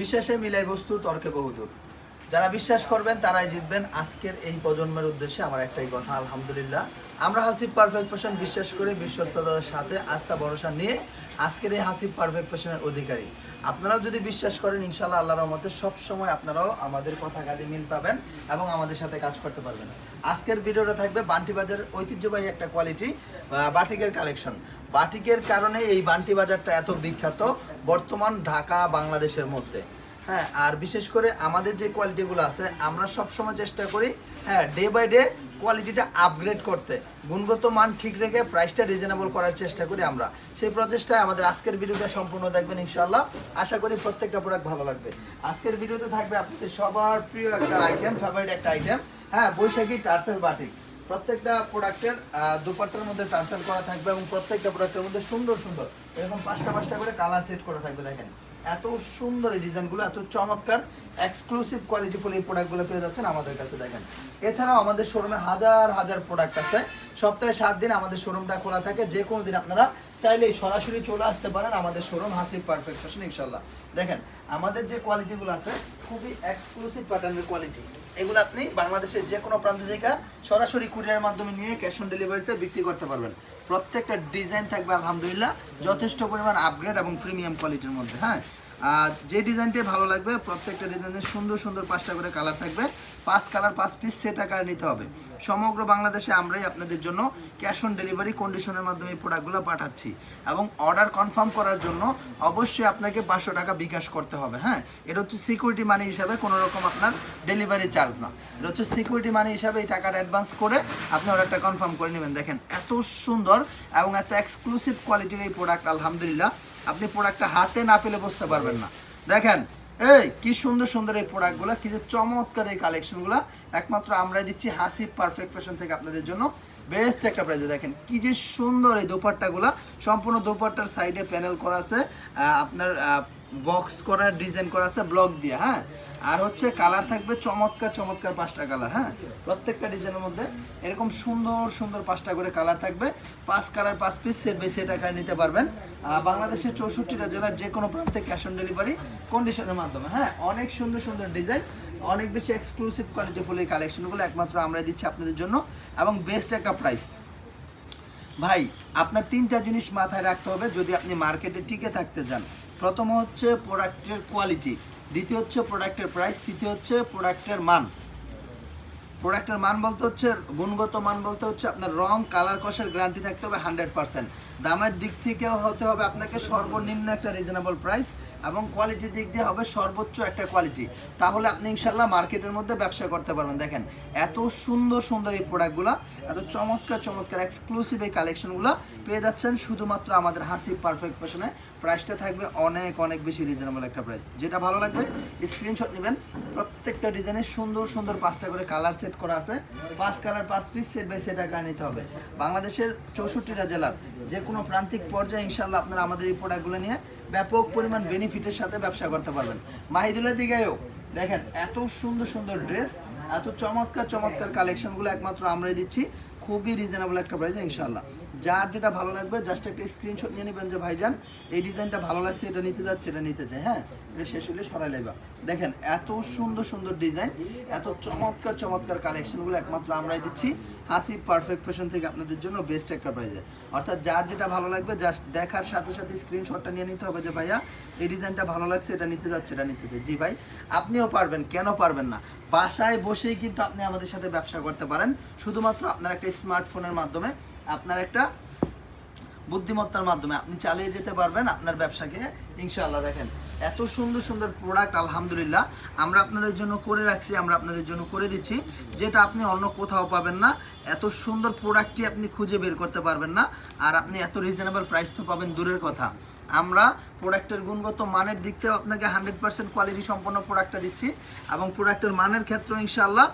বিশ্বাসে মিলাই বস্তু, তর্কে বহুদূর। যারা বিশ্বাস করবেন, তারাই জিতবেন আজকের এই প্রজন্মের উদ্দেশ্যে আমার একটাই কথা, আলহামদুলিল্লাহ। আমরা হাসিব পারফেক্ট ফ্যাশন বিশ্বাস করে, বিশ্বস্ততার সাথে আস্থা, ভরসা নিয়ে আজকের এই হাসিব পারফেক্ট ফ্যাশনের অধিকারী। আপনারাও যদি বিশ্বাস করেন ইনশাল্লাহ আল্লাহ রহমতে সব সময় আপনারাও আমাদের কথা কাজে মিল পাবেন এবং আমাদের সাথে কাজ করতে পারবেন। আজকের ভিডিওটা থাকবে বান্টি বাজারের ঐতিহ্যবাহী একটা কোয়ালিটি বাটিকের কালেকশন বাটিকের কারণে এই বান্টি বাজারটা এত বিখ্যাত, বর্তমান ঢাকা বাংলাদেশের মধ্যে। হ্যাঁ আর বিশেষ করে আমাদের যে কোয়ালিটিগুলো আছে, আমরা সব সময় চেষ্টা করি হ্যাঁ ডে বাই ডে কোয়ালিটিটা আপগ্রেড করতে। গুণগত মান ঠিক রেখে প্রাইসটা রিজনেবল করার চেষ্টা করি আমরা। সেই প্রচেষ্টায় আমাদের আজকের ভিডিওটা সম্পূর্ণ দেখবেন ইনশাল্লাহ আশা করি প্রত্যেকটা প্রোডাক্ট ভালো লাগবে। আজকের ভিডিওতে থাকবে আপনাদের সবার প্রিয় একটা আইটেম ফেভারিট একটা আইটেম হ্যাঁ বৈশাখী টার্সেল বাটিক। প্রত্যেকটা প্রোডাক্টের দুপাট্টার মধ্যে টার্সেল করা থাকবে এবং প্রত্যেকটা প্রোডাক্টের মধ্যে সুন্দর সুন্দর, এরকম পাঁচটা পাঁচটা করে কালার সেট করা থাকবে, দেখেন। এত সুন্দর এই ডিজাইনগুলো, এত চমৎকার এক্সক্লুসিভ কোয়ালিটি ফুল এই প্রোডাক্টগুলো পেয়ে যাচ্ছেন আমাদের কাছে, দেখেন। এছাড়াও আমাদের শোরুমে হাজার হাজার প্রোডাক্ট আছে। সপ্তাহে সাত দিন আমাদের শোরুমটা খোলা থাকে, যে কোনো দিন আপনারা চাইলেই সরাসরি চলে আসতে পারেন আমাদের শোরুম হাসিব পারফেক্ট ফ্যাশন ইনশাল্লাহ দেখেন, আমাদের যে কোয়ালিটিগুলো আছে খুবই এক্সক্লুসিভ প্যাটার্নের কোয়ালিটি এগুলো আপনি বাংলাদেশের যে কোনো প্রান্ত থেকে সরাসরি কুরিয়ার মাধ্যমে নিয়ে ক্যাশ অন ডেলিভারিতে বিক্রি করতে পারবেন। প্রত্যেকটা ডিজাইন থাকবে, আলহামদুলিল্লাহ, যথেষ্ট পরিমাণ আপগ্রেড এবং প্রিমিয়াম কোয়ালিটির মধ্যে হ্যাঁ? যে ডিজাইনটাই ভালো লাগবে, প্রত্যেকটা ডিজাইনের সুন্দর সুন্দর পাঁচটা করে কালার থাকবে। পাঁচ কালার, পাঁচ পিস সেট আকারে নিতে হবে। সমগ্র বাংলাদেশে আমরাই আপনাদের জন্য ক্যাশ অন ডেলিভারি কন্ডিশনের মাধ্যমে এই প্রোডাক্টগুলো পাঠাচ্ছি। এবং অর্ডার কনফার্ম করার জন্য অবশ্যই আপনাকে পাঁচশো টাকা বিকাশ করতে হবে হ্যাঁ? এটা হচ্ছে সিকিউরিটি মানি হিসাবে কোনো রকম আপনার ডেলিভারি চার্জ না। এটা হচ্ছে সিকিউরিটি মানি হিসাবে এই টাকাটা অ্যাডভান্স করে আপনি অর্ডারটা কনফার্ম করে নেবেন। দেখেন, এত সুন্দর এবং এত এক্সক্লুসিভ কোয়ালিটির এই প্রোডাক্ট আলহামদুলিল্লাহ। আপনি প্রোডাক্টটা হাতে না পেলে বুঝতে পারবেন না। দেখেন, এই কি সুন্দর সুন্দর এই প্রোডাক্টগুলো কি যে চমৎকার এই কালেকশনগুলো একমাত্র আমরাই দিচ্ছি হাসি পারফেক্ট ফ্যাশন থেকে আপনাদের জন্য। বেস্ট একটা প্রাইজে দেখেন, কি যে সুন্দর এই দোপাট্টাগুলো। সম্পূর্ণ দোপাট্টার সাইডে প্যানেল করা আছে আপনার বক্স করা ডিজাইন করা আছে ব্লক দিয়ে হ্যাঁ? আর হচ্ছে কালার থাকবে চমৎকার চমৎকার পাঁচটা কালার হ্যাঁ? প্রত্যেকটা ডিজাইনের মধ্যে এরকম সুন্দর সুন্দর পাঁচটা করে কালার থাকবে। পাঁচ কালার পাঁচ পিস সেট বাই সেট নিতে পারবেন। বাংলাদেশের চৌষট্টিটা জেলার যে কোনো প্রান্তে ক্যাশ অন ডেলিভারি কন্ডিশনের মাধ্যমে হ্যাঁ? অনেক সুন্দর সুন্দর ডিজাইন অনেক বেশি এক্সক্লুসিভ কোয়ালিটি ফুল এই কালেকশনগুলো একমাত্র আমরা দিচ্ছি আপনাদের জন্য এবং বেস্ট একটা প্রাইস ভাই, আপনার তিনটা জিনিস মাথায় রাখতে হবে যদি আপনি মার্কেটে টিকে থাকতে চান। প্রথম হচ্ছে প্রোডাক্টের কোয়ালিটি দ্বিতীয় হচ্ছে প্রোডাক্টের প্রাইস তৃতীয় হচ্ছে প্রোডাক্টের মান। প্রোডাক্টের মান বলতে হচ্ছে, গুণগত মান বলতে হচ্ছে আপনার রং কালার কষের গ্যারান্টি থাকতে হবে হান্ড্রেড পার্সেন্ট দামের দিক থেকেও হতে হবে আপনাকে সর্বনিম্ন একটা রিজনেবল প্রাইস এবং কোয়ালিটির দিক দিয়ে হবে সর্বোচ্চ একটা কোয়ালিটি তাহলে আপনি ইনশাল্লাহ মার্কেটের মধ্যে ব্যবসা করতে পারবেন। দেখেন, এত সুন্দর সুন্দর এই প্রোডাক্টগুলো এত চমৎকার চমৎকার এক্সক্লুসিভ এই কালেকশনগুলো পেয়ে যাচ্ছেন শুধুমাত্র আমাদের হাসি পারফেক্ট ফ্যাশনে প্রাইসটা থাকবে অনেক অনেক বেশি রিজনেবল একটা প্রাইস যেটা ভালো লাগবে স্ক্রিনশট নেবেন। প্রত্যেকটা ডিজাইনের সুন্দর সুন্দর পাঁচটা করে কালার সেট করা আছে। পাঁচ কালার পাঁচ পিস সেট বাই সেট আকার নিতে হবে। বাংলাদেশের চৌষট্টিটা জেলার যে কোনো প্রান্তিক পর্যায়ে ইনশাল্লাহ আপনারা আমাদের এই প্রোডাক্টগুলো নিয়ে ব্যাপক পরিমাণ বেনিফিটের সাথে ব্যবসা করতে পারবেন। মাহিদুল্লাহ দিঘায়ও দেখেন, এত সুন্দর সুন্দর ড্রেস এত চমৎকার চমৎকার কালেকশনগুলো একমাত্র আমরাই দিচ্ছি। খুবই রিজনেবল একটা প্রাইস ইনশাল্লাহ যার যেটা ভালো লাগবে জাস্ট একটা স্ক্রিনশট নিয়ে নেবেন যে, ভাইজান, এই ডিজাইনটা ভালো লাগছে, এটা নিতে যাচ্ছে, এটা নিতে চাই। হ্যাঁ? এটা শেষ হলে সরাই লাইবা। দেখেন, এত সুন্দর সুন্দর ডিজাইন, এত চমৎকার চমৎকার কালেকশনগুলো একমাত্র আমরাই দিচ্ছি। হাসি পারফেক্ট ফ্যাশন থেকে আপনাদের জন্য বেস্ট একটা প্রাইজে অর্থাৎ যার যেটা ভালো লাগবে জাস্ট দেখার সাথে সাথে স্ক্রিনশটটা নিয়ে নিতে হবে যে, ভাইয়া, এই ডিজাইনটা ভালো লাগছে, এটা নিতে যাচ্ছে, এটা নিতে চাই জি ভাই, আপনিও পারবেন, কেন পারবেন না? বাসায় বসেই কিন্তু আপনি আমাদের সাথে ব্যবসা করতে পারেন। শুধুমাত্র আপনার একটা স্মার্টফোনের মাধ্যমে আপনার একটা বুদ্ধিমত্তার মাধ্যমে। আপনি চালিয়ে যেতে পারবেন আপনার ব্যবসাকে। ইনশাআল্লাহ দেখেন, এত সুন্দর সুন্দর প্রোডাক্ট আলহামদুলিল্লাহ, আমরা আপনাদের জন্য করে রাখছি, আমরা আপনাদের জন্য করে দিচ্ছি, যেটা আপনি অন্য কোথাও পাবেন না। এত সুন্দর প্রোডাক্টটি আপনি খুঁজে বের করতে পারবেন না। আর আপনি এত রিজনেবল প্রাইস তো পাবেন দূরের কথা। আমরা প্রোডাক্টের গুণগত মানের দিক থেকেও আপনাকে হান্ড্রেড পার্সেন্ট কোয়ালিটি সম্পন্ন প্রোডাক্টটা দিচ্ছি এবং প্রোডাক্টের মানের ক্ষেত্রেও ইনশাআল্লাহ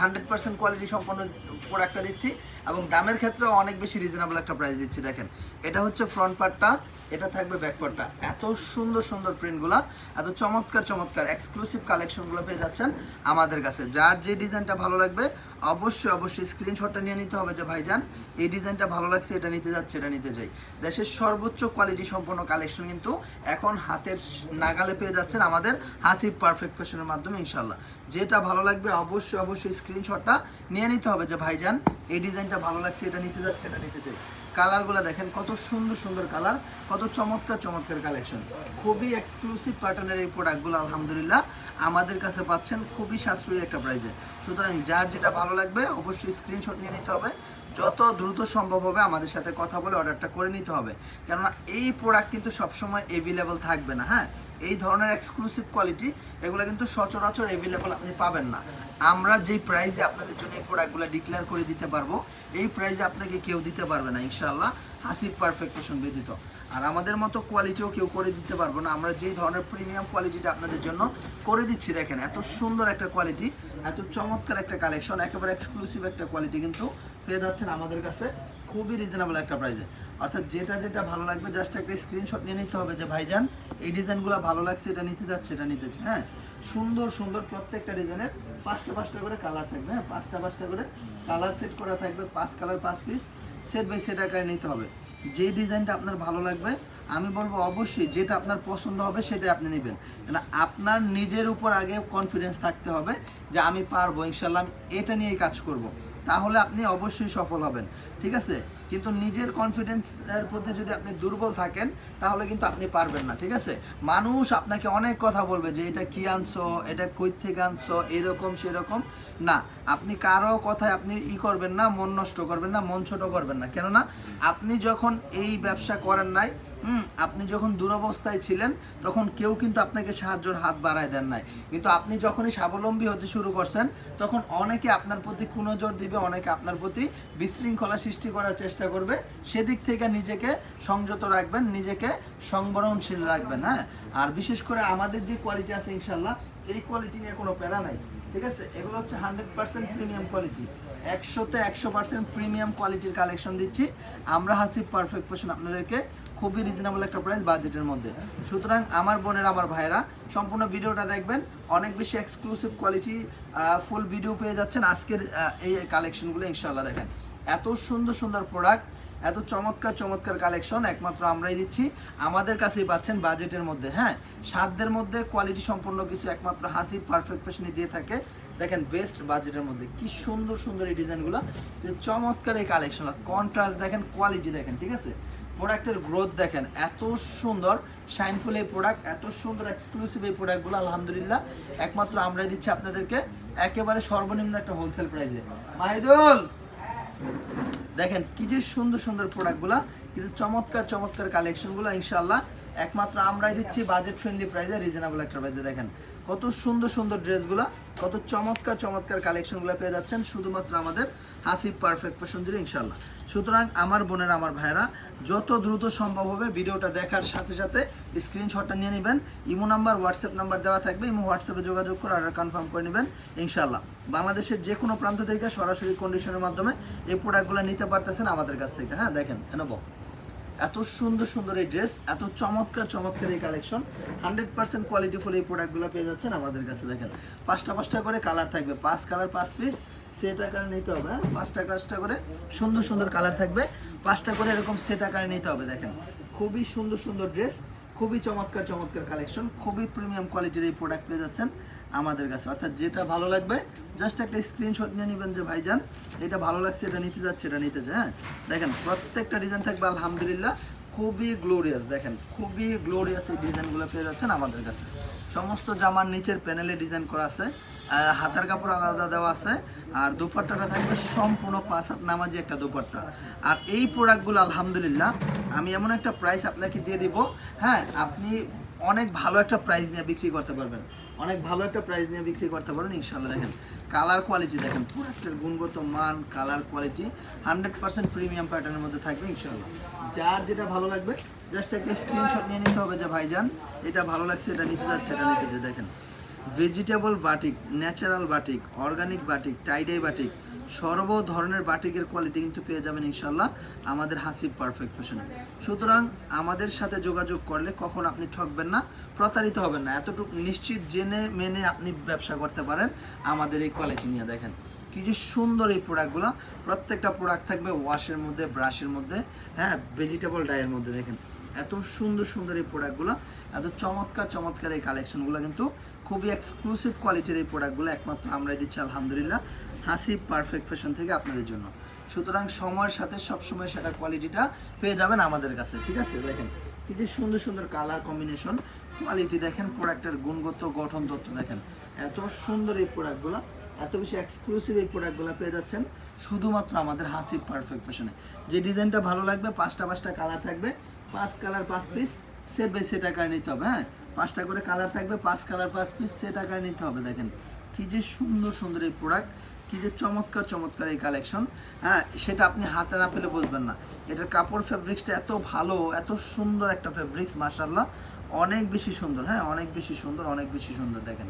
হান্ড্রেড পার্সেন্ট কোয়ালিটি সম্পন্ন প্রোডাক্টটা দিচ্ছি এবং দামের ক্ষেত্রে অনেক বেশি রিজনেবল একটা প্রাইস দিচ্ছি, দেখেন। এটা হচ্ছে ফ্রন্ট পার্টটা এটা থাকবে ব্যাক পার্টটা এত সুন্দর সুন্দর প্রিন্টগুলো এত চমৎকার চমৎকার এক্সক্লুসিভ কালেকশনগুলো পেয়ে যাচ্ছেন আমাদের কাছে। যার যে ডিজাইনটা ভালো লাগবে অবশ্যই অবশ্যই স্ক্রিনশটটা নিয়ে নিতে হবে যে ভাইজান, এই ডিজাইনটা ভালো লাগছে, এটা নিতে যাচ্ছে, এটা নিতে যাই। দেশের সর্বোচ্চ কোয়ালিটি সম্পন্ন কালেকশন কিন্তু এখন হাতের নাগালে পেয়ে যাচ্ছেন আমাদের হাসিব পারফেক্ট ফ্যাশনের মাধ্যমে ইনশাল্লাহ যেটা ভালো লাগবে, অবশ্যই অবশ্যই স্ক্রিনশটটা নিয়ে নিতে হবে যে ভাইজান, এই ডিজাইনটা ভালো লাগছে, এটা নিতে যাচ্ছে, এটা নিতে চাই কালারগুলো দেখেন, কত সুন্দর সুন্দর কালার, কত চমৎকার চমৎকার কালেকশন। খুবই এক্সক্লুসিভ প্যাটার্নের এই প্রোডাক্টগুলো আলহামদুলিল্লাহ, আমাদের কাছে পাচ্ছেন খুবই সাশ্রয়ী একটা প্রাইজে সুতরাং যার যেটা ভালো লাগবে, অবশ্যই স্ক্রিনশট নিয়ে নিতে হবে। যত দ্রুত সম্ভব হবে, আমাদের সাথে কথা বলে অর্ডারটা করে নিতে হবে। কেননা এই প্রোডাক্ট কিন্তু সবসময় এভেলেবল থাকবে না হ্যাঁ? এই ধরনের এক্সক্লুসিভ কোয়ালিটি এগুলো কিন্তু সচরাচর এভেলেবল আপনি পাবেন না। আমরা যেই প্রাইসে আপনাদের জন্য এই প্রোডাক্টগুলো ডিক্লেয়ার করে দিতে পারব এই প্রাইসে আপনাকে কেউ দিতে পারবে না ইনশাল্লাহ হাসিব পারফেকশন ব্যতীত আর আমাদের মতো কোয়ালিটিও কেউ করে দিতে পারব না। আমরা যেই ধরনের প্রিমিয়াম কোয়ালিটিটা আপনাদের জন্য করে দিচ্ছি, দেখেন, এত সুন্দর একটা কোয়ালিটি এত চমৎকার একটা কালেকশন একেবারে এক্সক্লুসিভ একটা কোয়ালিটি কিন্তু পেয়ে যাচ্ছেন আমাদের কাছে খুবই রিজনেবল একটা প্রাইসে অর্থাৎ যেটা যেটা ভালো লাগবে জাস্ট একটা স্ক্রিনশট নিয়ে নিতে হবে যে, ভাইজান, এই ডিজাইনগুলো ভালো লাগছে, এটা নিতে যাচ্ছে, এটা নিতেছে হ্যাঁ সুন্দর সুন্দর প্রত্যেকটা ডিজাইনের পাঁচটা পাঁচটা করে কালার থাকবে। হ্যাঁ পাঁচটা পাঁচটা করে কালার সেট করা থাকবে পাঁচ কালার, পাঁচ পিস। সেট বাই সেট আকারে নিতে হবে। যে ডিজাইনটা আপনার ভালো লাগবে, আমি বলব অবশ্যই যেটা আপনার পছন্দ হবে সেটাই আপনি নেবেন। কেন, আপনার নিজের উপর আগে কনফিডেন্স থাকতে হবে যে আমি পারব ইনশাল্লাহ এটা নিয়েই কাজ করব। তাহলে আপনি অবশ্যই সফল হবেন, ঠিক আছে? কিন্তু নিজের কনফিডেন্সের প্রতি যদি আপনি দুর্বল থাকেন, তাহলে কিন্তু আপনি পারবেন না, ঠিক আছে? মানুষ আপনাকে অনেক কথা বলবে যে, এটা কি আনছো? এটা কই থেকে আনছো? এরকম, সেরকম? না, আপনি কারও কথায় আপনি ই করবেন না, মন নষ্ট করবেন না, মন ছোট করবেন না। কেননা, আপনি যখন এই ব্যবসা করেন নাই হুম, আপনি যখন দুরবস্থায় ছিলেন, তখন কেউ কিন্তু আপনাকে সাহায্যের হাত বাড়ায় দেন নাই। কিন্তু আপনি যখনই স্বাবলম্বী হতে শুরু করছেন, তখন অনেকে আপনার প্রতি কুনজর দিবে, অনেকে আপনার প্রতি বিশৃঙ্খলা সৃষ্টি করার চেষ্টা করবে। সেদিক থেকে নিজেকে সংযত রাখবেন, নিজেকে সংবরণশীল রাখবেন হ্যাঁ? আর বিশেষ করে আমাদের যে কোয়ালিটি আছে ইনশাল্লাহ এই কোয়ালিটি নিয়ে কোনো প্যারা নাই, ঠিক আছে? এগুলো হচ্ছে হান্ড্রেড পার্সেন্ট প্রিমিয়াম কোয়ালিটি একশোতে একশো পার্সেন্ট প্রিমিয়াম কোয়ালিটির কালেকশন দিচ্ছি। আমরা হাসিব পারফেক্ট ফ্যাশন আপনাদেরকে খুবই রিজনেবল একটা প্রাইস বাজেটের মধ্যে। সুতরাং আমার বোনের, আমার ভাইরা সম্পূর্ণ ভিডিওটা দেখবেন। অনেক বেশি এক্সক্লুসিভ কোয়ালিটি ফুল ভিডিও পেয়ে যাচ্ছেন আজকের এই কালেকশনগুলো ইনশাল্লাহ দেখেন। এত সুন্দর সুন্দর প্রোডাক্ট এত চমৎকার চমৎকার কালেকশন একমাত্র আমরাই দিচ্ছি। আমাদের কাছেই পাচ্ছেন বাজেটের মধ্যে হ্যাঁ? সাধ্যের মধ্যে কোয়ালিটি সম্পূর্ণ কিছু একমাত্র হাসি পারফেক্ট ফ্যাশনই দিয়ে থাকে। দেখেন বেস্ট বাজেটের মধ্যে, কি সুন্দর সুন্দর এই ডিজাইনগুলো চমৎকার এই কালেকশনগুলো কন্ট্রাস্ট দেখেন কোয়ালিটি দেখেন, ঠিক আছে? প্রোডাক্টের গ্রোথ দেখেন, এত সুন্দর শাইনফুল এই প্রোডাক্ট এত সুন্দর এক্সক্লুসিভ এই প্রোডাক্টগুলো আলহামদুলিল্লাহ। একমাত্র আমরাই দিচ্ছি আপনাদেরকে, একেবারে সর্বনিম্ন একটা হোলসেল প্রাইসে মাহিদুল! দেখেন কি যে সুন্দর সুন্দর প্রোডাক্টগুলো কিন্তু চমৎকার চমৎকার কালেকশনগুলো ইনশাল্লাহ একমাত্র আমরাই দিচ্ছি বাজেট ফ্রেন্ডলি প্রাইসে রিজনেবল একটা প্রাইসে দেখেন, কত সুন্দর সুন্দর ড্রেসগুলো, কত চমৎকার চমৎকার কালেকশনগুলো পেয়ে যাচ্ছেন শুধুমাত্র আমাদের হাসিব পারফেক্ট জুড়ে ইনশাল্লাহ সুতরাং আমার বোনের, আমার ভাইরা যত দ্রুত সম্ভব হবে ভিডিওটা দেখার সাথে সাথে স্ক্রিনশটটা নিয়ে নেবেন। ইমো নাম্বার হোয়াটসঅ্যাপ নাম্বার দেওয়া থাকবে, ইমো হোয়াটসঅ্যাপে যোগাযোগ করে অর্ডার কনফার্ম করে নেবেন ইনশাল্লাহ বাংলাদেশের যে কোনো প্রান্ত থেকে সরাসরি কন্ডিশনের মাধ্যমে এই প্রোডাক্টগুলো নিতে পারতেছেন আমাদের কাছ থেকে। হ্যাঁ দেখেন, এনব। এত সুন্দর সুন্দর এই ড্রেস এত চমৎকার চমৎকার এই কালেকশন হান্ড্রেড পার্সেন্ট কোয়ালিটিফুল এই প্রোডাক্টগুলো পেয়ে যাচ্ছেন আমাদের কাছে, দেখেন। পাঁচটা পাঁচটা করে কালার থাকবে, পাঁচ কালার পাঁচ পিস সেট আকারে নিতে হবে হ্যাঁ? পাঁচটা পাঁচটা করে সুন্দর সুন্দর কালার থাকবে। পাঁচটা করে এরকম সেট আকারে নিতে হবে, দেখেন। খুবই সুন্দর সুন্দর ড্রেস খুবই চমৎকার চমৎকার কালেকশন খুবই প্রিমিয়াম কোয়ালিটির এই প্রোডাক্ট পেয়ে যাচ্ছেন। আমাদের কাছে। অর্থাৎ যেটা ভালো লাগবে জাস্ট একটা স্ক্রিনশট নিয়ে নেবেন যে, ভাইজান, এটা ভালো লাগছে, এটা নিতে যাচ্ছে, এটা নিতে যায় হ্যাঁ দেখেন, প্রত্যেকটা ডিজাইন থাকবে, আলহামদুলিল্লাহ, খুবই গ্লোরিয়াস দেখেন, খুবই গ্লোরিয়াস এই ডিজাইনগুলো পেয়ে যাচ্ছেন আমাদের কাছে। সমস্ত জামার নিচের প্যানেলে ডিজাইন করা আছে হাতার কাপড় আলাদা দেওয়া আছে, আর দুপাট্টাটা থাকবে সম্পূর্ণ পাঁচ হাত নামাজি একটা দুপাট্টা। আর এই প্রোডাক্টগুলো আলহামদুলিল্লাহ, আমি এমন একটা প্রাইস আপনাকে দিয়ে দিব হ্যাঁ আপনি অনেক ভালো একটা প্রাইস নিয়ে বিক্রি করতে পারবেন। অনেক ভালো একটা প্রাইস নিয়ে বিক্রি করতে পারেন ইনশাল্লাহ দেখেন। কালার কোয়ালিটি দেখেন প্রোডাক্টের গুণগত মান colour quality hundred percent premium প্যাটার্নের মধ্যে থাকবে ইনশাল্লাহ যার যেটা ভালো লাগবে জাস্ট একটা স্ক্রিনশট নিয়ে নিতে হবে যে ভাইজান, এটা ভালো লাগছে, এটা নিতে যাচ্ছে, এটা নিতে যে দেখেন। Vegetable batik natural batik organic batik tie dye batik সর্ব ধরনের বাটিকের কোয়ালিটি কিন্তু পেয়ে যাবেন ইনশাল্লাহ আমাদের হাসিব পারফেক্ট ফ্যাশনে সুতরাং আমাদের সাথে যোগাযোগ করলে কখন আপনি ঠকবেন না, প্রতারিত হবেন না। এতটুকু নিশ্চিত জেনে মেনে আপনি ব্যবসা করতে পারেন আমাদের এই কোয়ালিটি নিয়ে। দেখেন কি যে সুন্দর এই প্রোডাক্টগুলো প্রত্যেকটা প্রোডাক্ট থাকবে ওয়াশের মধ্যে ব্রাশের মধ্যে হ্যাঁ ভেজিটেবল ডায়ের মধ্যে। দেখেন এত সুন্দর সুন্দর এই প্রোডাক্টগুলো এত চমৎকার চমৎকার এই কালেকশনগুলো কিন্তু খুবই এক্সক্লুসিভ কোয়ালিটির এই প্রোডাক্টগুলো একমাত্র আমরাই দিচ্ছি, আলহামদুলিল্লাহ। হাসি পারফেক্ট ফ্যাশন থেকে আপনাদের জন্য। সুতরাং সময়ের সাথে সবসময় সেটা কোয়ালিটিটা পেয়ে যাবেন আমাদের কাছে, ঠিক আছে? দেখেন, কি যে সুন্দর সুন্দর কালার কম্বিনেশন কোয়ালিটি দেখেন প্রোডাক্টের গুণগত গঠন তত্ত্ব দেখেন। এত সুন্দর এই প্রোডাক্টগুলো এত বেশি এক্সক্লুসিভ এই প্রোডাক্টগুলো পেয়ে যাচ্ছেন। শুধুমাত্র আমাদের হাসি পারফেক্ট ফ্যাশনে যে ডিজাইনটা ভালো লাগবে, পাঁচটা পাঁচটা কালার থাকবে। পাঁচ কালার পাঁচ পিস সেট বাই সেট আকারে নিতে হবে হ্যাঁ? পাঁচটা করে কালার থাকবে, পাঁচ কালার পাঁচ পিস সেট আকারে নিতে হবে, দেখেন। কি যে সুন্দর সুন্দর এই প্রোডাক্ট কি যে চমৎকার চমৎকার এই কালেকশন হ্যাঁ সেটা আপনি হাতে না পেলে বুঝবেন না। এটার কাপড় ফেব্রিক্সটা এত ভালো, এত সুন্দর একটা ফেব্রিক্স মার্শাল্লাহ অনেক বেশি সুন্দর হ্যাঁ অনেক বেশি সুন্দর, অনেক বেশি সুন্দর, দেখেন।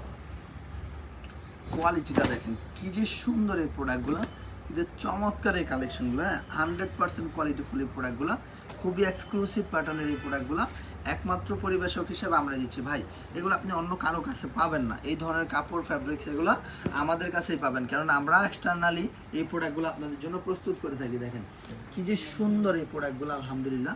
কোয়ালিটিটা দেখেন, কি যে সুন্দর এই প্রোডাক্টগুলো যে চমৎকার এই কালেকশনগুলো হ্যাঁ? হান্ড্রেড পার্সেন্ট কোয়ালিটিফুল এই প্রোডাক্টগুলো খুবই এক্সক্লুসিভ প্যাটার্নের এই প্রোডাক্টগুলো একমাত্র পরিবেশক হিসেবে আমরা দিচ্ছি। ভাই, এগুলো আপনি অন্য কারও কাছে পাবেন না। এই ধরনের কাপড় ফ্যাব্রিক্স এগুলো আমাদের কাছেই পাবেন। কারণ আমরা এক্সটার্নালি এই প্রোডাক্টগুলো আপনাদের জন্য প্রস্তুত করে থাকি, দেখেন। কি যে সুন্দর এই প্রোডাক্টগুলো আলহামদুলিল্লাহ।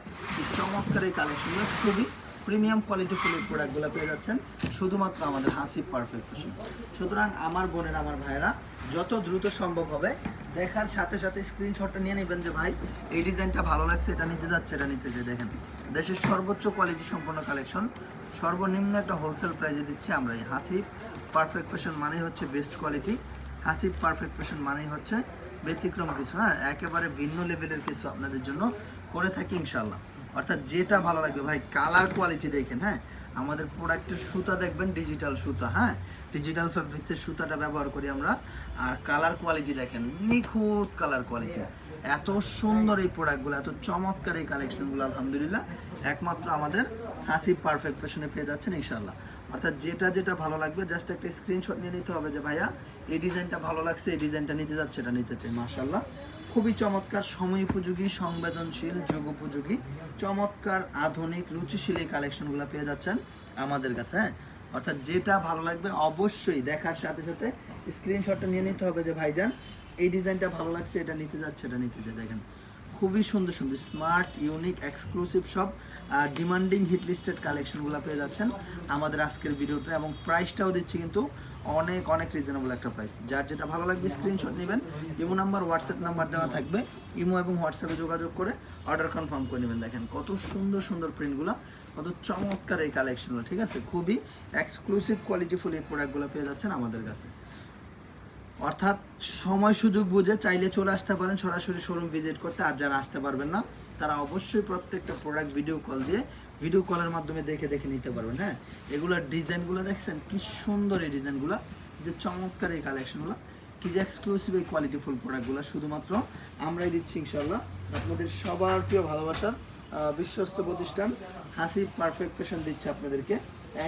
চমৎকার এই কালেকশনগুলো খুবই প্রিমিয়াম কোয়ালিটি ফুলের প্রোডাক্টগুলো পেয়ে যাচ্ছেন শুধুমাত্র আমাদের হাসি পারফেক্ট ফ্যাশন সুতরাং আমার বোনের, আমার ভাইয়েরা, যত দ্রুত সম্ভব হবে, দেখার সাথে সাথে স্ক্রিনশটটা নিয়ে নেবেন যে, ভাই, এই ডিজাইনটা ভালো লাগছে, এটা নিতে যাচ্ছে, এটা নিতে চাই দেখেন, দেশের সর্বোচ্চ কোয়ালিটি সম্পন্ন কালেকশন, সর্বনিম্ন একটা হোলসেল প্রাইজে দিচ্ছি আমরা এই হাসি পারফেক্ট ফ্যাশন মানেই হচ্ছে best quality. Hasib perfect fashion মানেই হচ্ছে ব্যতিক্রম কিছু হ্যাঁ একেবারে ভিন্ন লেভেলের কিছু আপনাদের জন্য করে থাকি ইনশাল্লাহ অর্থাৎ যেটা ভালো লাগবে ভাই কালার কোয়ালিটি দেখেন হ্যাঁ? আমাদের প্রোডাক্টের সুতা দেখবেন ডিজিটাল সুতা হ্যাঁ? ডিজিটাল ফ্যাব্রিক্সের সুতাটা ব্যবহার করি আমরা। আর কালার কোয়ালিটি দেখেন নিখুঁত কালার কোয়ালিটি এত সুন্দর এই প্রোডাক্টগুলো এত চমৎকার এই কালেকশনগুলো আলহামদুলিল্লাহ। একমাত্র আমাদের হাসি পারফেক্ট ফ্যাশনে পেয়ে যাচ্ছেন ইনশাল্লাহ অর্থাৎ যেটা যেটা ভালো লাগবে জাস্ট একটা স্ক্রিনশট নিয়ে নিতে হবে যে ভাইয়া এই ডিজাইনটা ভালো লাগছে এই ডিজাইনটা নিতে যাচ্ছে এটা নিতে চাই। মাশাল্লাহ খুবই চমৎকার সময় উপযোগী, সংবেদনশীল, যুগ উপযোগী, চমৎকার, আধুনিক, রুচিশীল এই কালেকশনগুলো পেয়ে যাচ্ছেন আমাদের কাছে হ্যাঁ? অর্থাৎ যেটা ভালো লাগবে অবশ্যই দেখার সাথে সাথে স্ক্রিনশটটা নিয়ে নিতে হবে যে, ভাইজান, এই ডিজাইনটা ভালো লাগছে, এটা নিতে যাচ্ছে, এটা নিতে চাই দেখেন, খুবই সুন্দর সুন্দর স্মার্ট ইউনিক এক্সক্লুসিভ সব, আর ডিমান্ডিং হিট লিস্টেড কালেকশনগুলো পেয়ে যাচ্ছেন আমাদের আজকের ভিডিওতে এবং প্রাইসটাও দিচ্ছি কিন্তু অনেক অনেক রিজনেবল একটা প্রাইস যার যেটা ভালো লাগবে স্ক্রিনশট নেবেন। ইমো নাম্বার হোয়াটসঅ্যাপ নাম্বার দেওয়া থাকবে। ইমো এবং হোয়াটসঅ্যাপে যোগাযোগ করে অর্ডার কনফার্ম করে নেবেন। দেখেন কত সুন্দর সুন্দর প্রিন্টগুলো কত চমৎকার এই কালেকশনগুলো ঠিক আছে? খুবই এক্সক্লুসিভ কোয়ালিটিফুল এই প্রোডাক্টগুলো পেয়ে যাচ্ছেন আমাদের কাছে। অর্থাৎ সময় সুযোগ বুঝে চাইলে চলে আসতে পারেন। সরাসরি শোরুম ভিজিট করতে। আর যারা আসতে পারবেন না, তারা অবশ্যই প্রত্যেকটা প্রোডাক্ট ভিডিও কল দিয়ে ভিডিও কলের মাধ্যমে দেখে দেখে নিতে পারবেন হ্যাঁ? এগুলোর ডিজাইনগুলো দেখছেন? কি সুন্দর এই ডিজাইনগুলো যে চমৎকার এই কালেকশনগুলো কি যে এক্সক্লুসিভ এই কোয়ালিটিফুল প্রোডাক্টগুলো শুধুমাত্র আমরাই দিচ্ছি ইনশাল্লাহ আপনাদের সবার প্রিয় ভালোবাসার বিশ্বস্ত প্রতিষ্ঠান হাসি পারফেক্ট ফ্যাশন দিচ্ছে আপনাদেরকে।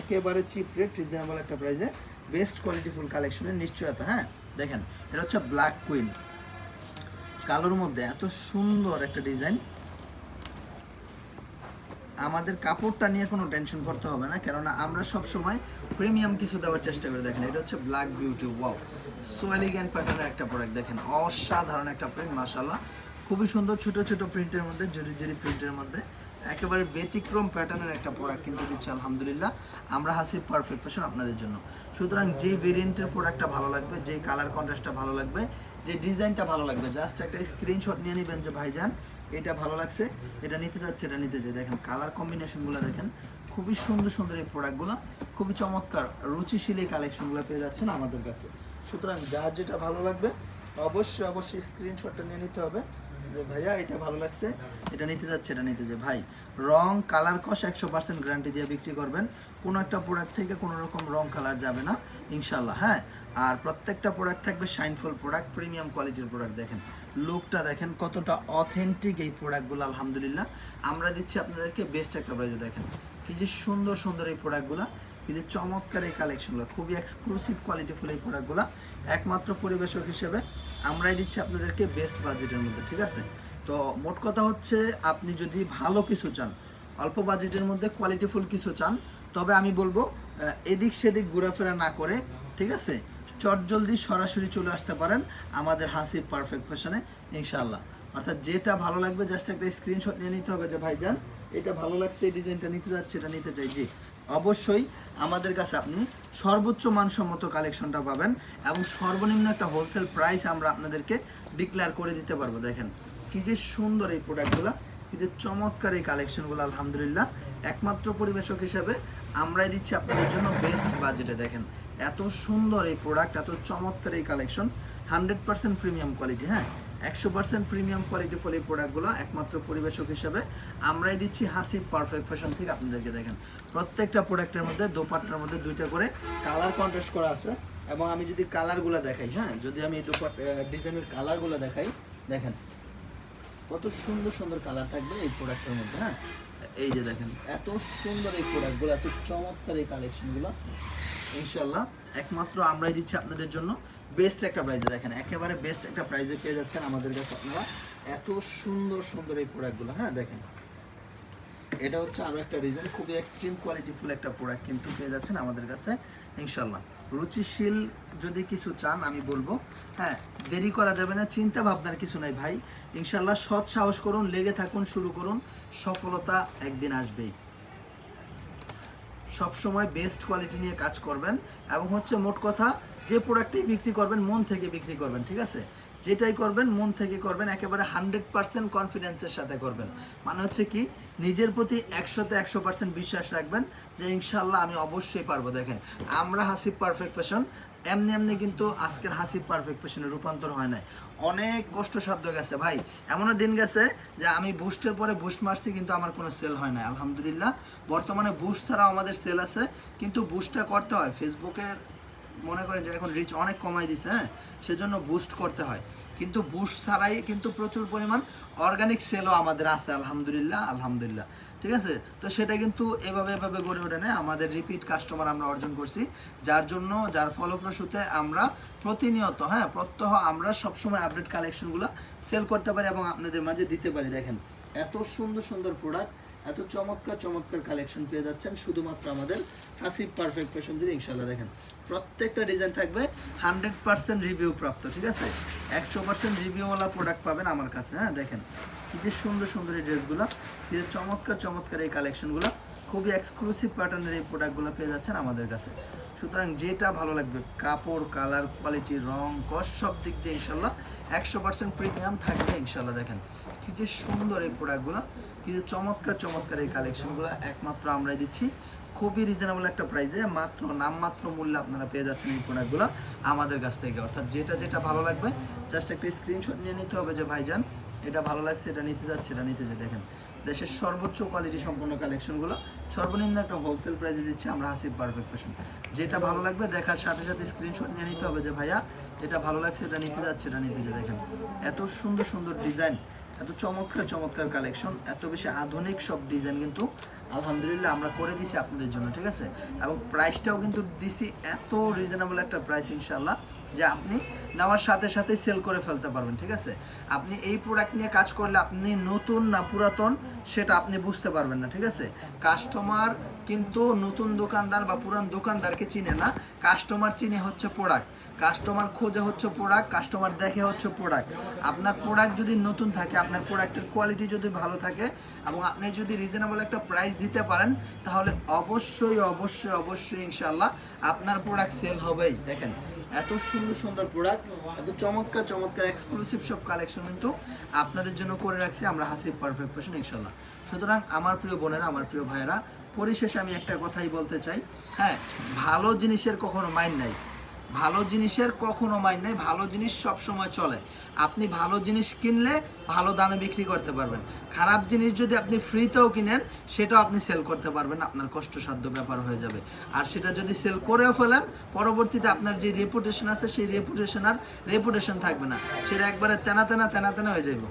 একেবারে চিপ রেট রিজনেবল একটা প্রাইসে বেস্ট কোয়ালিটিফুল কালেকশনের নিশ্চয়তা হ্যাঁ? দেখেন, এটা হচ্ছে ব্ল্যাক কুইন কালোর মধ্যে এত সুন্দর একটা ডিজাইন আমাদের কাপড়টা নিয়ে কোনো টেনশন করতে হবে না, কেননা আমরা সব সময় প্রিমিয়াম কিছু দেওয়ার চেষ্টা করে দেখেন, এটা হচ্ছে ব্ল্যাক বিউটি ওয়াও সো প্যাটার্নের একটা প্রোডাক্ট দেখেন, অসাধারণ একটা প্রিন্ট মাশাল্লাহ খুবই সুন্দর ছোট ছোট প্রিন্টের মধ্যে, জরি জরি প্রিন্টের মধ্যে, একেবারে ব্যতিক্রম প্যাটার্নের একটা প্রোডাক্ট কিন্তু দিচ্ছে, আলহামদুলিল্লাহ। আমরা হাসি পারফেক্ট ফ্যাশন আপনাদের জন্য। সুতরাং যে ভেরিয়েন্টের প্রোডাক্টটা ভালো লাগবে যে কালার কন্ট্রাস্টটা ভালো লাগবে যে ডিজাইনটা ভালো লাগবে জাস্ট একটা স্ক্রিনশট নিয়ে নেবেন যে ভাইজান, এটা ভালো লাগছে। এটা নিতে যাচ্ছে, এটা নিতে চাই দেখেন কালার কম্বিনেশনগুলো দেখেন, খুবই সুন্দর সুন্দর এই প্রোডাক্টগুলো খুবই চমৎকার, রুচিশীল এই কালেকশনগুলো পেয়ে যাচ্ছেন আমাদের কাছে। সুতরাং যার যেটা ভালো লাগবে, অবশ্যই অবশ্যই স্ক্রিনশটটা নিয়ে নিতে হবে। ভাইয়া, এটা ভালো লাগছে। এটা নিতে এটা নিতে ভাই কালার একশো পার্সেন্ট গ্যারান্টি দিয়ে বিক্রি করবেন। কোনো একটা প্রোডাক্ট থেকে কালার যাবে না ইনশাল্লাহ হ্যাঁ? আর প্রত্যেকটা প্রোডাক্ট থাকবে শাইনফুল প্রোডাক্ট প্রিমিয়াম প্রোডাক্ট দেখেন। লুকটা দেখেন কতটা অথেন্টিক এই প্রোডাক্টগুলো আলহামদুলিল্লাহ। আমরা দিচ্ছি আপনাদেরকে বেস্ট একটা প্রাইজে দেখেন। কি যে সুন্দর সুন্দর এই প্রোডাক্টগুলো কি যে চমৎকার এই কালেকশনগুলো খুবই এক্সক্লুসিভ কোয়ালিটিফুল এই প্রোডাক্টগুলো একমাত্র পরিবেশক হিসেবে আমরাই দিচ্ছি আপনাদেরকে বেস্ট বাজেটের মধ্যে, ঠিক আছে? তো মোট কথা হচ্ছে, আপনি যদি ভালো কিছু চান, অল্প বাজেটের মধ্যে কোয়ালিটিফুল কিছু চান, তবে আমি বলব এদিক সেদিক ঘোরাফেরা না করে, ঠিক আছে? চটজলদি সরাসরি চলে আসতে পারেন আমাদের হাসি পারফেক্ট ফ্যাশনে ইনশাল্লাহ অর্থাৎ যেটা ভালো লাগবে জাস্ট একটা স্ক্রিনশট নিয়ে নিতে হবে যে, ভাইজান, এটা ভালো লাগছে, এই ডিজাইনটা নিতে যাচ্ছে, এটা নিতে চাই। জি। অবশ্যই আমাদের কাছে আপনি সর্বোচ্চ মানসম্মত কালেকশনটা পাবেন এবং সর্বনিম্ন একটা হোলসেল প্রাইস আমরা আপনাদেরকে ডিক্লেয়ার করে দিতে পারব। দেখেন, কি যে সুন্দর এই প্রোডাক্টগুলো কি যে চমৎকার এই কালেকশনগুলো আলহামদুলিল্লাহ। একমাত্র পরিবেশক হিসাবে আমরাই দিচ্ছি আপনাদের জন্য বেস্ট বাজেটে দেখেন, এত সুন্দর এই প্রোডাক্ট এত চমৎকার এই collection hundred percent premium quality হ্যাঁ? একশো পার্সেন্ট প্রিমিয়াম কোয়ালিটি ফুল এই প্রোডাক্টগুলো একমাত্র পরিবেশক হিসাবে আমরাই দিচ্ছি হাসি পারফেক্ট ফ্যাশন থেকে আপনাদেরকে দেখেন। প্রত্যেকটা প্রোডাক্টের মধ্যে, দোপাট্টার মধ্যে দুইটা করে কালার কন্ট্রাস্ট করা আছে এবং আমি যদি কালারগুলো দেখাই হ্যাঁ? যদি আমি এই দোপাট ডিজাইনের কালারগুলো দেখাই, দেখেন কত সুন্দর সুন্দর কালার থাকবে এই প্রোডাক্টের মধ্যে হ্যাঁ? এই যে দেখেন, এত সুন্দর এই প্রোডাক্টগুলো এত চমৎকার এই কালেকশনগুলো ইনশাল্লাহ একমাত্র আমরাই দিচ্ছি আপনাদের জন্য। বেস্ট একটা প্রাইজে দেখেন, একেবারে বেস্ট একটা প্রাইজে পেয়ে যাচ্ছেন আমাদের কাছে আপনারা। এত সুন্দর সুন্দর এই প্রোডাক্টগুলো হ্যাঁ দেখেন। এটা হচ্ছে আরও একটা রিজন খুবই এক্সট্রিম কোয়ালিটিফুল একটা প্রোডাক্ট কিন্তু পেয়ে যাচ্ছেন আমাদের কাছে ইনশাল্লাহ রুচিশীল যদি কিছু চান, আমি বলব হ্যাঁ দেরি করা যাবে না, চিন্তা ভাবনার কিছু নাই ভাই। ইনশাল্লাহ সৎ সাহস করুন, লেগে থাকুন, শুরু করুন, সফলতা একদিন আসবেই। সবসময় বেস্ট কোয়ালিটি নিয়ে কাজ করবেন এবং হচ্ছে মোট কথা, যে প্রোডাক্টই বিক্রি করবেন, মন থেকে বিক্রি করবেন, ঠিক আছে? যেটাই করবেন, মন থেকে করবেন, একেবারে হান্ড্রেড পার্সেন্ট কনফিডেন্সের সাথে করবেন। মানে হচ্ছে কি, নিজের প্রতি একশোতে একশো পার্সেন্ট বিশ্বাস রাখবেন যে ইনশাল্লাহ আমি অবশ্যই পারব। দেখেন, আমরা হাসিব পারফেক্ট ফ্যাশন এমনি এমনি কিন্তু আজকের হাসিব পারফেক্ট ফ্যাশনে রূপান্তর হয় নাই। অনেক কষ্টসাধ্য গেছে ভাই। এমনও দিন গেছে যে আমি বুস্টের পরে বুস্ট মারছি কিন্তু আমার কোনো সেল হয় না আলহামদুলিল্লাহ, বর্তমানে বুস্ট ছাড়াও আমাদের সেল আছে। কিন্তু বুস্টটা করতে হয়। ফেসবুকের মনে করেন যে এখন রিচ অনেক কমাই দিছে হ্যাঁ? সেজন্য বুস্ট করতে হয়। কিন্তু বুস্ট ছাড়াই কিন্তু প্রচুর পরিমাণ অর্গানিক সেলও আমাদের আছে। আলহামদুলিল্লাহ আলহামদুলিল্লাহ। ঠিক আছে? তো সেটা কিন্তু এভাবে এভাবে গড়ে ওঠে না। আমাদের রিপিট কাস্টমার আমরা অর্জন করছি। যার জন্য, যার ফলপ্রসূতে আমরা প্রতিনিয়ত হ্যাঁ প্রত্যহ আমরা সবসময় আপডেট কালেকশনগুলো সেল করতে পারি এবং আপনাদের মাঝে দিতে পারি। দেখেন, এত সুন্দর সুন্দর প্রোডাক্ট এত চমৎকার চমৎকার কালেকশন পেয়ে যাচ্ছেন শুধুমাত্র আমাদের হাসিব পারফেক্ট ফ্যাশন দিয়ে ইনশাল্লাহ দেখেন, প্রত্যেকটা ডিজাইন থাকবে হান্ড্রেড পার্সেন্ট রিভিউ প্রাপ্ত, ঠিক আছে? একশো পার্সেন্ট রিভিউওয়ালা প্রোডাক্ট পাবেন আমার কাছে হ্যাঁ দেখেন। কি যে সুন্দর সুন্দর এই ড্রেসগুলো, কি যে চমৎকার চমৎকার এই কালেকশনগুলো খুবই এক্সক্লুসিভ প্যাটার্নের এই প্রোডাক্টগুলো পেয়ে যাচ্ছেন আমাদের কাছে। সুতরাং যেটা ভালো লাগবে, কাপড় কালার কোয়ালিটি রং কস সব দিক দিয়ে ইনশাল্লাহ একশো পার্সেন্ট প্রিমিয়াম থাকবে ইনশাল্লাহ দেখেন। কি যে সুন্দর এই প্রোডাক্টগুলো কি যে চমৎকার চমৎকার এই কালেকশনগুলো একমাত্র আমরাই দিচ্ছি। খুবই রিজনেবল একটা প্রাইসে মাত্র, নামমাত্র মূল্যে আপনারা পেয়ে যাচ্ছেন এই প্রোডাক্টগুলো আমাদের কাছ থেকে। অর্থাৎ যেটা যেটা ভালো লাগবে জাস্ট একটা স্ক্রিনশট নিয়ে নিতে হবে যে ভাইজান এটা ভালো লাগছে, এটা নিতে যাচ্ছে, এটা নিতে যাই দেখেন, দেশের সর্বোচ্চ কোয়ালিটি সম্পন্ন কালেকশনগুলো সর্বনিম্ন একটা হোলসেল প্রাইসে দিচ্ছে আমরা হাসিব পারফেক্ট ফ্যাশন যেটা ভালো লাগবে, দেখার সাথে সাথে স্ক্রিনশট নিয়ে নিতে হবে যে, ভাইয়া, এটা ভালো লাগছে, এটা নিতে যাচ্ছে, এটা নিতে যে দেখেন, এত সুন্দর সুন্দর ডিজাইন এত চমৎকার চমৎকার কালেকশন এত বেশি আধুনিক সব ডিজাইন কিন্তু আলহামদুলিল্লাহ আমরা করে দিছি আপনাদের জন্য, ঠিক আছে? এবং প্রাইসটাও কিন্তু দিছি এত রিজনেবল একটা প্রাইস ইনশাল্লাহ যে আপনি নেওয়ার সাথে সাথে সেল করে ফেলতে পারবেন, ঠিক আছে? আপনি এই প্রোডাক্ট নিয়ে কাজ করলে আপনি নতুন না পুরাতন, সেটা আপনি বুঝতে পারবেন না, ঠিক আছে? কাস্টমার কিন্তু নতুন দোকানদার বা পুরান দোকানদারকে চিনে না। কাস্টমার চিনে হচ্ছে প্রোডাক্ট কাস্টমার খোঁজে হচ্ছে প্রোডাক্ট কাস্টমার দেখে হচ্ছে প্রোডাক্ট আপনার প্রোডাক্ট যদি নতুন থাকে, আপনার প্রোডাক্টের কোয়ালিটি যদি ভালো থাকে এবং আপনি যদি রিজনেবল একটা প্রাইস দিতে পারেন, তাহলে অবশ্যই অবশ্যই অবশ্যই ইনশাল্লাহ আপনার প্রোডাক্ট সেল হবেই। দেখেন এত সুন্দর সুন্দর প্রোডাক্ট এত চমৎকার চমৎকার এক্সক্লুসিভ সব কালেকশন কিন্তু আপনাদের জন্য করে রাখছি আমরা হাসিব পারফেক্ট ফ্যাশন ইনশাল্লাহ সুতরাং আমার প্রিয় বোনেরা, আমার প্রিয় ভাইয়েরা, পরিশেষে আমি একটা কথাই বলতে চাই। হ্যাঁ ভালো জিনিসের কখনো মাইন্ড নাই। ভালো জিনিসের কখনো মাইন নেই, ভালো জিনিস সব সময় চলে। আপনি ভালো জিনিস কিনলে ভালো দামে বিক্রি করতে পারবেন। খারাপ জিনিস যদি আপনি ফ্রিতেও কিনেন, সেটাও আপনি সেল করতে পারবেন, আপনার কষ্টসাধ্য ব্যাপার হয়ে যাবে। আর সেটা যদি সেল করেও ফেলেন, পরবর্তীতে আপনার যে রেপুটেশন আছে, সেই রেপুটেশন আর রেপুটেশন থাকবে না। সেটা একবারে তেনা তেনা তেনা তেনা হয়ে যাবে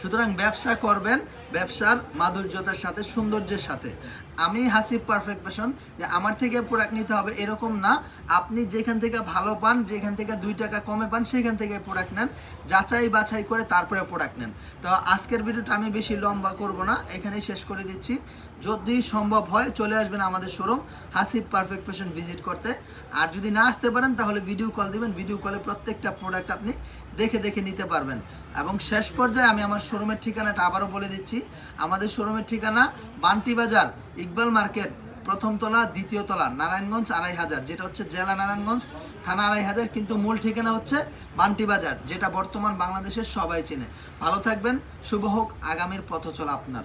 সুতরাং ব্যবসা করবেন ব্যবসার মাধুর্যতার সাথে, সৌন্দর্যের সাথে। আমি হাসিব পারফেক্ট ফ্যাশন যে আমার থেকে প্রোডাক্ট নিতে হবে এরকম না। আপনি যেখান থেকে ভালো পান, যেখান থেকে দুই টাকা কমে পান, সেখান থেকে প্রোডাক্ট নেন। যাচাই বাছাই করে তারপরে প্রোডাক্ট নেন। তো আজকের ভিডিওটা আমি বেশি লম্বা করব না, এখানেই শেষ করে দিচ্ছি। যদি সম্ভব হয়, চলে আসবেন আমাদের showroom Hasib perfect fashion visit করতে। আর যদি না আসতে পারেন, তাহলে ভিডিও কল দিবেন। ভিডিও কলে প্রত্যেকটা প্রোডাক্ট আপনি দেখে দেখে নিতে পারবেন। এবং শেষ পর্যায়ে আমি আমার শোরুমের ঠিকানাটা আবারও বলে দিচ্ছি। আমাদের শোরুমের ঠিকানা বান্টি বাজার, ইকবাল মার্কেট, প্রথম তলা, দ্বিতীয় তলা, নারায়ণগঞ্জ আড়াই হাজার, যেটা হচ্ছে জেলা নারায়ণগঞ্জ, থানা আড়াই হাজার, কিন্তু মূল ঠিকানা হচ্ছে বান্টি বাজার, যেটা বর্তমান বাংলাদেশের সবাই চেনে। ভালো থাকবেন, শুভ হোক, আগামীর পথ চলা আপনার।